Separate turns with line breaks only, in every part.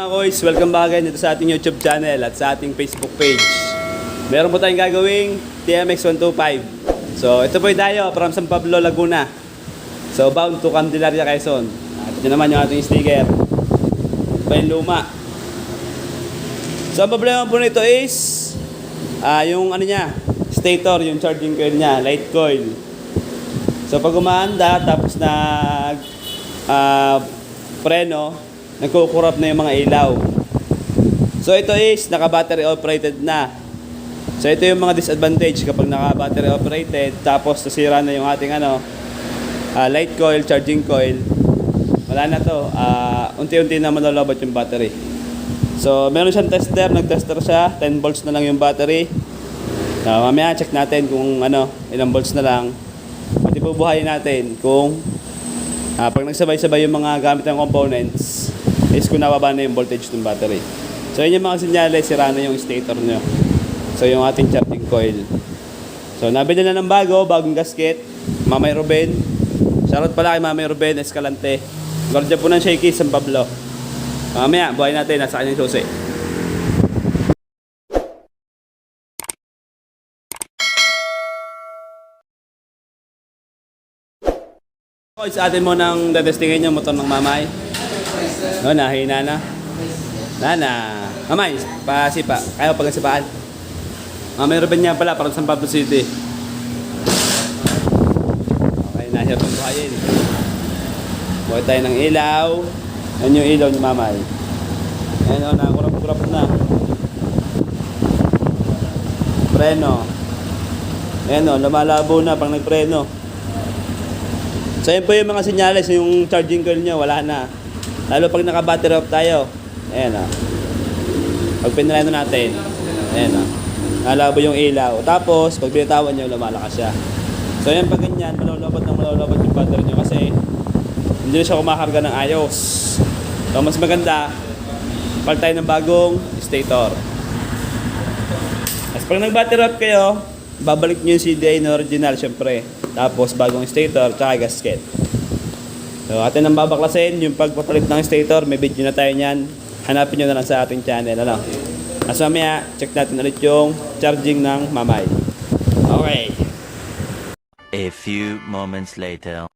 Mga boys, welcome back again dito sa ating YouTube channel at sa ating Facebook page. Meron po tayong gagawing TMX 125. So, ito po yung tayo from San Pablo, Laguna. So, bound to Candelaria, Quezon. At ito naman yung ating sticker. Ito pa yung luma. So, ang problema po nito is ah yung ano niya, stator, yung charging coil niya, light coil. So, pag umaanda, tapos nag ah, preno, nagkukurap na yung mga ilaw. So ito is naka-battery operated na. So ito yung mga disadvantage kapag naka-battery operated tapos nasira na yung ating ano ah, light coil, charging coil. Wala na to. Ah, unti-unti na malolobot yung battery. So meron siyang tester, nag-tester siya, 10 volts na lang yung battery. So, mamaya check natin kung ano, ilang volts na lang. Pati bubuhayin natin kung Ah, pag nagsabay-sabay yung mga gamit ng components, is kung nababa na yung voltage ng battery. So, yun yung mga sinyales, sira na yung stator nyo. So, yung ating charging coil. So, nabili na ng bago, bagong gasket. Mamay Ruben. Shoutout pala kay Mamay Ruben Escalante. Guardia po ng Shaky, San Pablo. Mamaya, buhay natin, nasa kanyang susi. Boys, atin mo nang dadestingin yung motor ng mamay. No, nahina na. Nana. Mamay, pasipa. Kaya pag sipaan. Mamay Ruben niya pala, parang San Pablo City. Okay, nahirap ang buhayin. Buhay tayo ng ilaw. Yan yung ilaw ni mamay. Ayan o, nakakurap-kurap na. Preno. Ayan o, lumalabo na pag nagpreno. So yun po yung mga senyales, yung charging coil nyo, wala na. Lalo pag naka-battery off tayo. Ayan o. Pag pinreno natin, ayan o. Nalabo yung ilaw. Tapos, pag binitawan nyo, lumalakas siya. So yan pag ganyan, malulobot na malulobot yung battery nyo kasi hindi na siya kumakarga ng ayos. So mas maganda, pal tayo ng bagong stator. As pag nag-battery off kayo, babalik nyo yung CDI na original syempre. Tapos bagong stator, tsaka gasket. So atin ang babaklasin, yung pagpapalit ng stator, may video na tayo niyan. Hanapin nyo na lang sa ating channel. Ano? As mamaya, check natin ulit yung charging ng mamay. Okay.
A few moments later.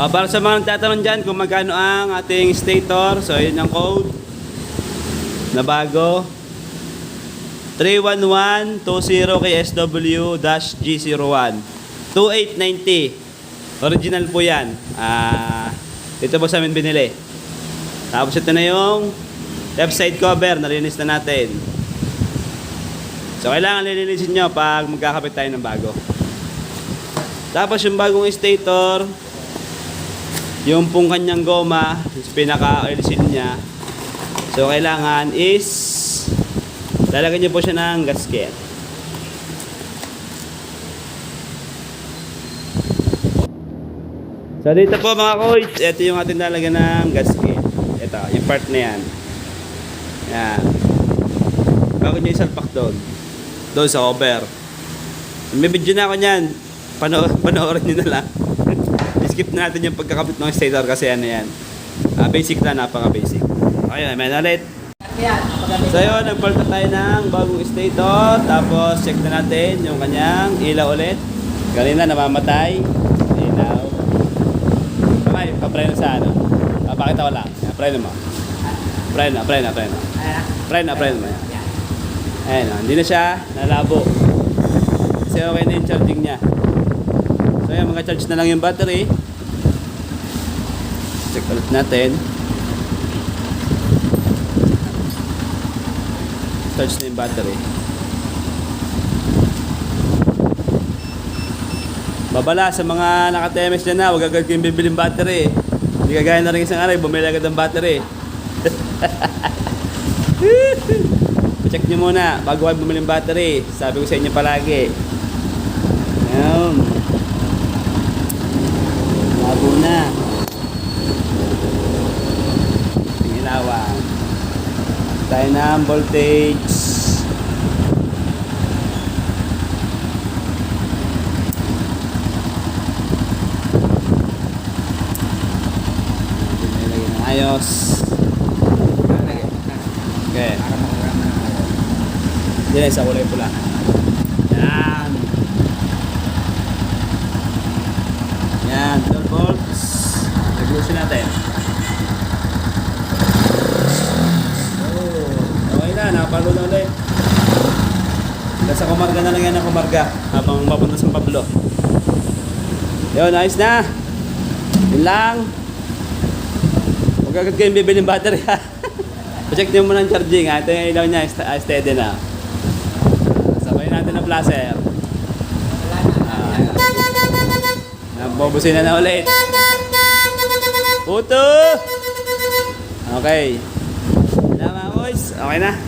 Ah, para sa mga nagtatanong dyan kung magkano ang ating stator, so yun ang code na bago. 31120 KSW-G01 2890 Original po yan. Ah Ito po sa amin binili. Tapos ito na yung Left side cover, nalinis na natin. So kailangan lilinisin nyo pag magkakapit tayo ng bago. Tapos yung bagong stator Yung pong kanyang goma Yung pinaka-oil seal niya. So kailangan is Lalagyan niyo po siya ng gasket. So dito po mga koys, ito yung ating lalagyan ng gasket. Ito, yung part na yan. Yan. Bago nyo isalpak doon. Doon sa cover. May video na ako niyan. Pano panoorin nyo na lang. Skip natin yung pagkakabit ng stator kasi ano yan. Ah, basic na, napaka-basic. Okay, may nalit. So yun, nagpalta tayo ng bagong stator. Tapos check na natin yung kanyang ilaw ulit. Kanina namamatay. Papreno sa ano. Papakita ko lang. Preno mo. Preno, preno, preno. Preno, preno mo. Yan. Ayan, oh, hindi na siya nalabo. Kasi okay na yung charging niya. So yan, mga charge na lang yung battery. Check ulit natin. charge na yung battery. Babala sa mga naka-TMS dyan na, huwag agad kayong bibiling battery. Hindi kagaya na rin isang aray, bumili agad ng battery. Check nyo muna bago kayo bumili ng battery. Sabi ko sa inyo palagi. Ayan. Labo na. Tinginawan tayo ng voltage house. Okay. Diyan sa kulay pula. Yan. Yan, 12 volts. Nag-lose natin. Oh, okay na, nakapalo na ulit. Nasa kumarga na lang yan ang kumarga habang mapunta sa Pablo. Yun, ayos na. Yun lang. Huwag agad kayong bibili ng battery ha. Check nyo muna ang charging ha. Ito yung ilaw niya, ah, steady na. Sabay natin ang blaster. Ah, Nabubusin na na ulit. Puto! Okay. Mga boys. Okay na.